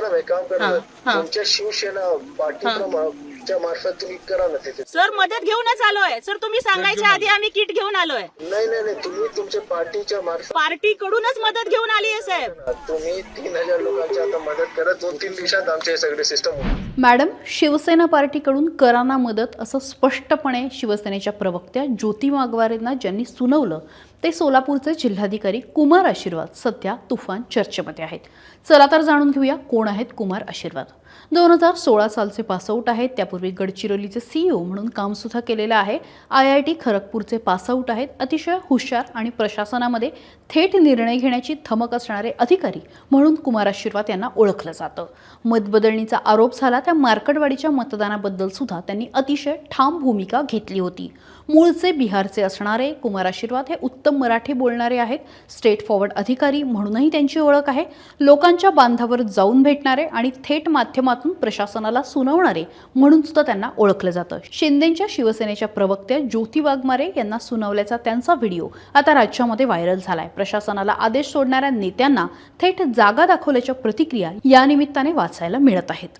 करा ना काम करा हा, ना. हा. तुमच्या शिवसेना पार्टीच्या मार्फत तुम्ही करा ना तिथे. सर मदत घेऊनच आलोय. सर तुम्ही सांगायच्या आधी आम्ही किट घेऊन आलोय. नाही नाही नाही तुम्ही तुमच्या पार्टीच्या मार्फत पार्टी कडूनच मदत घेऊन आली आहे साहेब. तुम्ही तीन हजार लोकांची आता मदत करा दोन तीन दिवसात आमचे सगळे सिस्टम मॅडम शिवसेना पार्टीकडून कराना मदत असं स्पष्टपणे शिवसेनेच्या प्रवक्त्या ज्योती वाघवारेंना ज्यांनी सुनावलं ते सोलापूरचे जिल्हाधिकारी कुमार आशीर्वाद सध्या तुफान चर्चेमध्ये आहेत. चला तर जाणून घेऊया कोण आहेत कुमार आशीर्वाद. दोन हजार सोळा सालचे पासआउट आहेत. त्यापूर्वी गडचिरोलीचे सीईओ म्हणून कामसुद्धा केलेलं आहे. आय आय टी खरगपूरचे पासआउट आहेत. अतिशय हुशार आणि प्रशासनामध्ये थेट निर्णय घेण्याची थमक असणारे अधिकारी म्हणून कुमार आशीर्वाद यांना ओळखलं जातं. मतबदलणीचा आरोप झाला. त्या मार्कडवाडीच्या मतदानाबद्दल सुद्धा त्यांनी अतिशय ठाम भूमिका घेतली होती. मूळचे बिहारचे असणारे कुमार आशीर्वाद हे उत्तम मराठी बोलणारे आहेत. स्टेट फॉरवर्ड अधिकारी म्हणूनही त्यांची ओळख आहे. लोकांच्या बांधावर जाऊन भेट भेटणारे आणि थेट माध्यमातून प्रशासनाला सुनावणारे म्हणून सुद्धा त्यांना ओळखलं जातं. शिंदेच्या शिवसेनेच्या प्रवक्त्या ज्योती वाघमारे यांना सुनावल्याचा त्यांचा व्हिडिओ आता राज्यामध्ये व्हायरल झालाय. प्रशासनाला आदेश सोडणाऱ्या नेत्यांना थेट जागा दाखवल्याच्या प्रतिक्रिया या निमित्ताने वाचायला मिळत आहेत.